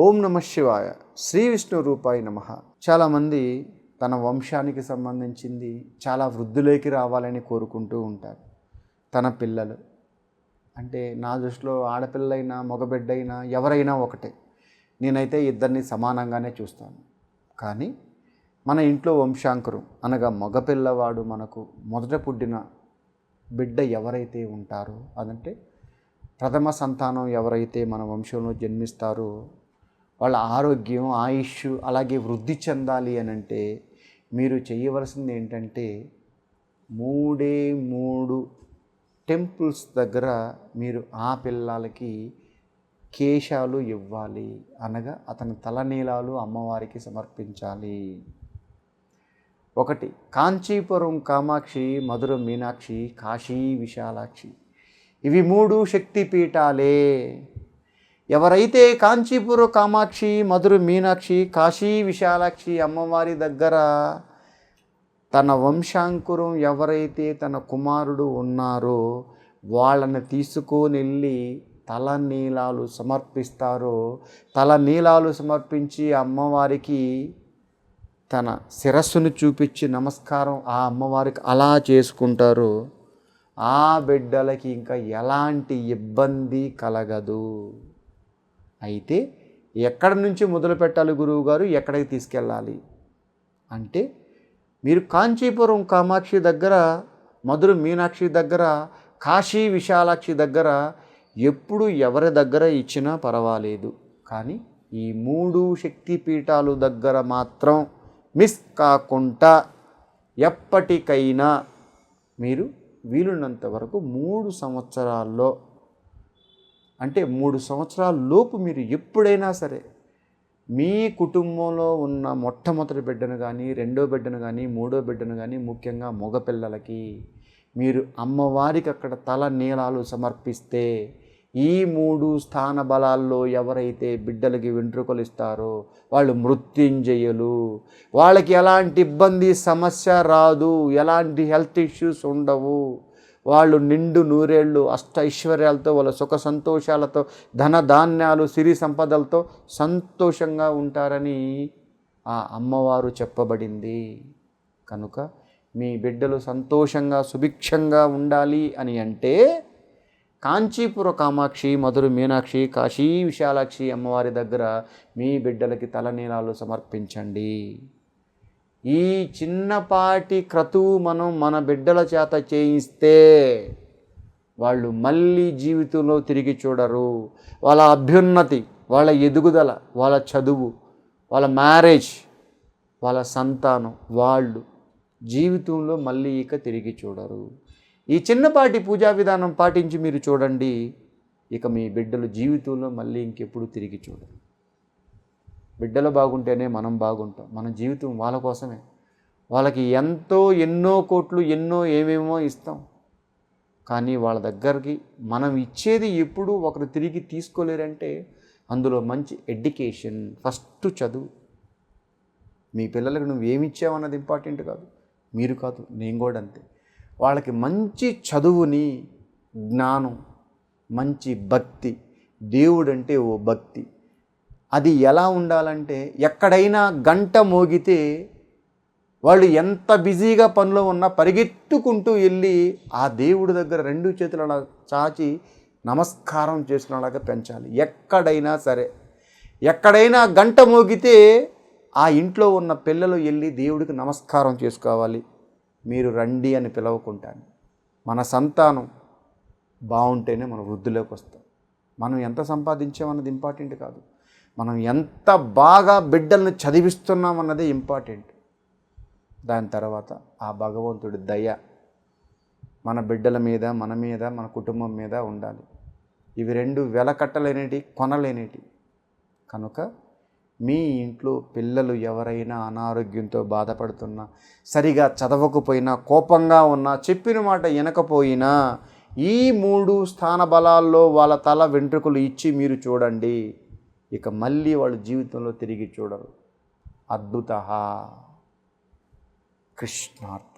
ఓం నమ శివాయ. శ్రీ విష్ణు రూపాయి నమ. చాలామంది తన వంశానికి సంబంధించింది చాలా వృద్ధులోకి రావాలని కోరుకుంటూ ఉంటారు. తన పిల్లలు. అంటే నా దృష్టిలో ఆడపిల్లైనా మగబిడ్డైనా ఎవరైనా ఒకటే. నేనైతే ఇద్దరిని సమానంగానే చూస్తాను. కానీ మన ఇంట్లో వంశాంకురం అనగా మగపిల్లవాడు మనకు మొదట పుట్టిన బిడ్డ ఎవరైతే ఉంటారో అదంటే ప్రథమ సంతానం ఎవరైతే మన వంశంలో జన్మిస్తారో వాళ్ళ ఆరోగ్యం ఆయుష్ అలాగే వృద్ధి చెందాలి అని అంటే మీరు చేయవలసింది ఏంటంటే మూడే మూడు టెంపుల్స్ దగ్గర మీరు ఆ పిల్లలకి కేశాలు ఇవ్వాలి. అనగా అతని తలనీలాలు అమ్మవారికి సమర్పించాలి. ఒకటి కాంచీపురం కామాక్షి మధుర మీనాక్షి కాశీ విశాలాక్షి. ఇవి మూడు శక్తిపీఠాలే. ఎవరైతే కాంచీపుర కామాక్షి మధురు మీనాక్షి కాశీ విశాలాక్షి అమ్మవారి దగ్గర తన వంశాంకురం ఎవరైతే తన కుమారుడు ఉన్నారో వాళ్ళని తీసుకొని వెళ్ళి తల నీలాలు సమర్పిస్తారో తల నీలాలు సమర్పించి అమ్మవారికి తన శిరస్సును చూపించి నమస్కారం ఆ అమ్మవారికి అలా చేసుకుంటారు. ఆ బిడ్డలకి ఇంకా ఎలాంటి ఇబ్బంది కలగదు. అయితే ఎక్కడి నుంచి మొదలు పెట్టాలి గురువు గారు ఎక్కడికి తీసుకెళ్ళాలి? అంటే మీరు కాంచీపురం కామాక్షి దగ్గర మధుర మీనాక్షి దగ్గర కాశీ విశాలాక్షి దగ్గర ఎప్పుడు ఎవరి దగ్గర ఇచ్చినా పర్వాలేదు. కానీ ఈ మూడు శక్తిపీఠాలు దగ్గర మాత్రం మిస్ కాకుండా ఎప్పటికైనా మీరు వీలున్నంత వరకు మూడు సంవత్సరాల్లో అంటే మూడు సంవత్సరాల లోపు మీరు ఎప్పుడైనా సరే మీ కుటుంబంలో ఉన్న మొట్టమొదటి బిడ్డను కానీ రెండో బిడ్డను కానీ మూడో బిడ్డను కానీ ముఖ్యంగా మగపిల్లలకి మీరు అమ్మవారికి అక్కడ తల నీలాలు సమర్పిస్తే ఈ మూడు స్థాన బలాల్లో ఎవరైతే బిడ్డలకి వెంట్రుకలు ఇస్తారో వాళ్ళు మృత్యుంజయులు. వాళ్ళకి ఎలాంటి ఇబ్బంది సమస్య రాదు. ఎలాంటి హెల్త్ ఇష్యూస్ ఉండవు. వాళ్ళు నిండు నూరేళ్ళు అష్ట ఐశ్వర్యాలతో వాళ్ళ సుఖ సంతోషాలతో ధన ధాన్యాలు సిరి సంపదలతో సంతోషంగా ఉంటారని ఆ అమ్మవారు చెప్పబడింది. కనుక మీ బిడ్డలు సంతోషంగా సుభిక్షంగా ఉండాలి అని అంటే కాంచీపుర కామాక్షి మధుర మీనాక్షి కాశీ విశాలాక్షి అమ్మవారి దగ్గర మీ బిడ్డలకి తలనీలాలు సమర్పించండి. ఈ చిన్నపాటి క్రతువు మనం మన బిడ్డల చేత చేయిస్తే వాళ్ళు మళ్ళీ జీవితంలో తిరిగి చూడరు. వాళ్ళ అభ్యున్నతి వాళ్ళ ఎదుగుదల వాళ్ళ చదువు వాళ్ళ మ్యారేజ్ వాళ్ళ సంతానం వాళ్ళు జీవితంలో మళ్ళీ ఇక తిరిగి చూడరు. ఈ చిన్నపాటి పూజా విధానం పాటించి మీరు చూడండి ఇక మీ బిడ్డలు జీవితంలో మళ్ళీ ఇంకెప్పుడు తిరిగి చూడరు. బిడ్డలు బాగుంటేనే మనం బాగుంటాం. మన జీవితం వాళ్ళ కోసమే. వాళ్ళకి ఎంతో ఎన్నో కోట్లు ఎన్నో ఏమేమో ఇస్తాం. కానీ వాళ్ళ దగ్గరికి మనం ఇచ్చేది ఎప్పుడు ఒకరు తిరిగి తీసుకోలేరంటే అందులో మంచి ఎడ్యుకేషన్ ఫస్ట్ చదువు. మీ పిల్లలకు నువ్వు ఏమి ఇచ్చావన్నది ఇంపార్టెంట్ కాదు. మీరు కాదు నేను కూడా అంతే. వాళ్ళకి మంచి చదువుని జ్ఞానం మంచి భక్తి. దేవుడంటే ఓ భక్తి. అది ఎలా ఉండాలంటే ఎక్కడైనా గంట మోగితే వాళ్ళు ఎంత బిజీగా పనిలో ఉన్నా పరిగెత్తుకుంటూ వెళ్ళి ఆ దేవుడి దగ్గర రెండు చేతులు అలా చాచి నమస్కారం చేసుకునేలాగా పెంచాలి. ఎక్కడైనా సరే. ఎక్కడైనా గంట మోగితే ఆ ఇంట్లో ఉన్న పిల్లలు వెళ్ళి దేవుడికి నమస్కారం చేసుకోవాలి. మీరు రండి అని పిలవకుంటాను మన సంతానం బాగుంటేనే మన వృద్ధిలోకి వస్తాం. మనం ఎంత సంపాదించామన్నది ఇంపార్టెంట్ కాదు. మనం ఎంత బాగా బిడ్డలను చదివిస్తున్నాం అన్నది ఇంపార్టెంట్. దాని తర్వాత ఆ భగవంతుడి దయ మన బిడ్డల మీద మన మీద మన కుటుంబం మీద ఉండాలి. ఇవి రెండు వెలకట్టలేనిటి కొనలేనిటి. కనుక మీ ఇంట్లో పిల్లలు ఎవరైనా అనారోగ్యంతో బాధపడుతున్నా సరిగా చదవకపోయినా కోపంగా ఉన్నా చెప్పిన మాట వినకపోయినా ఈ మూడు స్థాన బలాల్లో వాళ్ళ తల వెంట్రుకలు ఇచ్చి మీరు చూడండి. ఇక మళ్ళీ వాళ్ళు జీవితంలో తిరిగి చూడరు. అద్భుత కృష్ణార్థ